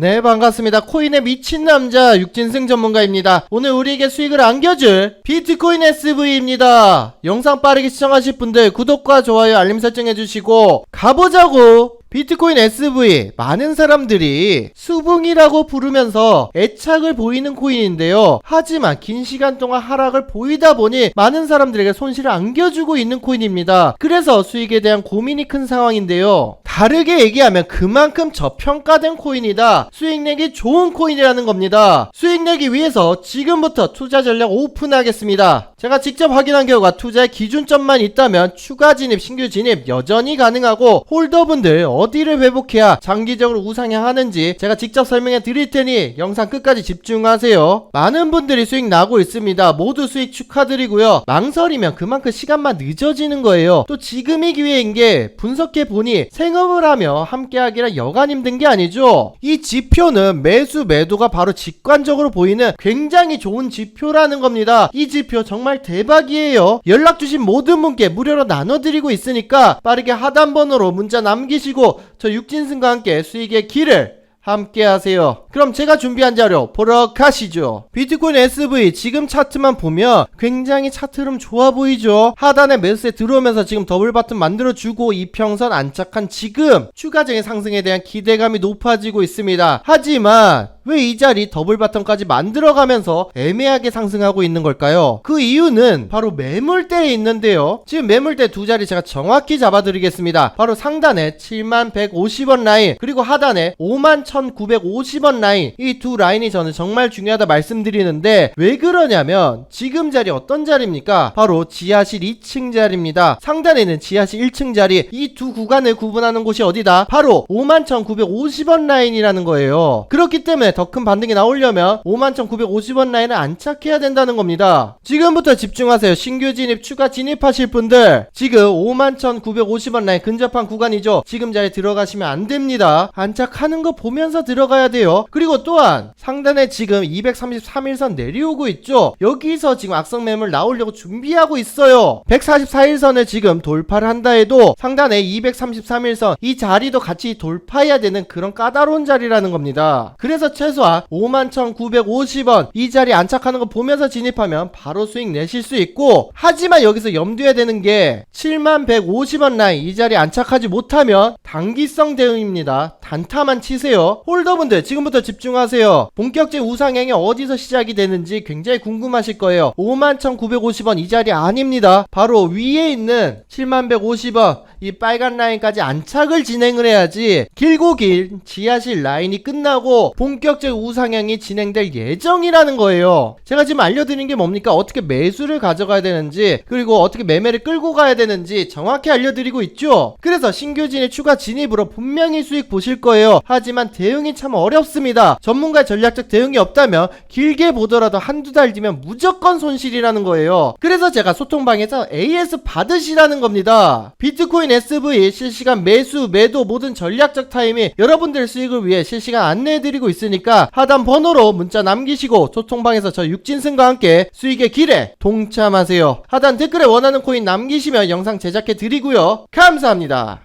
네 반갑습니다 코인의 미친 남자 육진승 전문가입니다 오늘 우리에게 수익을 안겨줄 비트코인 SV입니다 영상 빠르게 시청하실 분들 구독과 좋아요 알림 설정 해 주시고 가보자고 비트코인 SV 많은 사람들이 수붕이라고 부르면서 애착을 보이는 코인인데요. 하지만 긴 시간 동안 하락을 보이다 보니 많은 사람들에게 손실을 안겨주고 있는 코인입니다. 그래서 수익에 대한 고민이 큰 상황인데요. 다르게 얘기하면 그만큼 저평가된 코인이다. 수익 내기 좋은 코인이라는 겁니다. 수익 내기 위해서 지금부터 투자 전략 오픈하겠습니다. 제가 직접 확인한 결과 투자의 기준점만 있다면 추가 진입, 신규 진입 여전히 가능하고 홀더분들 어디를 회복해야 장기적으로 우상향하는지 제가 직접 설명해 드릴 테니 영상 끝까지 집중하세요. 많은 분들이 수익 나고 있습니다. 모두 수익 축하드리고요. 망설이면 그만큼 시간만 늦어지는 거예요. 또 지금이 기회인 게 분석해 보니 생업을 하며 함께하기란 여간 힘든 게 아니죠. 이 지표는 매수 매도가 바로 직관적으로 보이는 굉장히 좋은 지표라는 겁니다. 이 지표 정말 대박이에요. 연락 주신 모든 분께 무료로 나눠드리고 있으니까 빠르게 하단번호로 문자 남기시고 저 육진승과 함께 수익의 길을 함께 하세요. 그럼 제가 준비한 자료 보러 가시죠. 비트코인 SV 지금 차트만 보면 굉장히 차트 흐름 좋아 보이죠? 하단에 매수세 들어오면서 지금 더블 바튼 만들어주고 이평선 안착한 지금 추가적인 상승에 대한 기대감이 높아지고 있습니다. 하지만 왜 이 자리 더블 바텀까지 만들어가면서 애매하게 상승하고 있는 걸까요? 그 이유는 바로 매물대에 있는데요. 지금 매물대 두 자리 제가 정확히 잡아드리겠습니다. 바로 상단에 7만 150원 라인 그리고 하단에 5만 1950원 라인 이 두 라인이 저는 정말 중요하다 말씀드리는데 왜 그러냐면 지금 자리 어떤 자리입니까? 바로 지하실 2층 자리입니다. 상단에 있는 지하실 1층 자리 이 두 구간을 구분하는 곳이 어디다? 바로 5만 1950원 라인이라는 거예요. 그렇기 때문에 더 큰 반등이 나오려면 51,950원 라인을 안착해야 된다는 겁니다. 지금부터 집중하세요. 신규 진입, 추가 진입하실 분들 지금 51,950원 라인 근접한 구간이죠. 지금 자리에 들어가시면 안 됩니다. 안착하는 거 보면서 들어가야 돼요. 그리고 또한 상단에 지금 233일선 내려오고 있죠. 여기서 지금 악성 매물 나오려고 준비하고 있어요. 144일선을 지금 돌파를 한다 해도 상단에 233일선 이 자리도 같이 돌파해야 되는 그런 까다로운 자리라는 겁니다. 그래서 최 소한 51,950원 이 자리 안착하는 거 보면서 진입하면 바로 수익 내실 수 있고 하지만 여기서 염두해야 되는 게 7150원 라인 이 자리 안착하지 못하면 단기성 대응입니다. 단타만 치세요. 홀더분들 지금부터 집중하세요. 본격적인 우상향이 어디서 시작이 되는지 굉장히 궁금하실 거예요. 51,950원 이 자리 아닙니다. 바로 위에 있는 7150원 이 빨간 라인까지 안착을 진행을 해야지 길고 긴 지하실 라인이 끝나고 본격적 우상향이 진행될 예정이라는 거예요. 제가 지금 알려드린 게 뭡니까? 어떻게 매수를 가져가야 되는지 그리고 어떻게 매매를 끌고 가야 되는지 정확히 알려드리고 있죠. 그래서 신규 진입 추가 진입으로 분명히 수익 보실 거예요. 하지만 대응이 참 어렵습니다. 전문가의 전략적 대응이 없다면 길게 보더라도 한두 달 뒤면 무조건 손실이라는 거예요. 그래서 제가 소통방에서 AS 받으시라는 겁니다. 비트코인 SV 실시간 매수, 매도 모든 전략적 타이밍 여러분들 수익을 위해 실시간 안내해드리고 있으니까 하단 번호로 문자 남기시고 소통방에서 저 육진승과 함께 수익의 길에 동참하세요. 하단 댓글에 원하는 코인 남기시면 영상 제작해 드리고요. 감사합니다.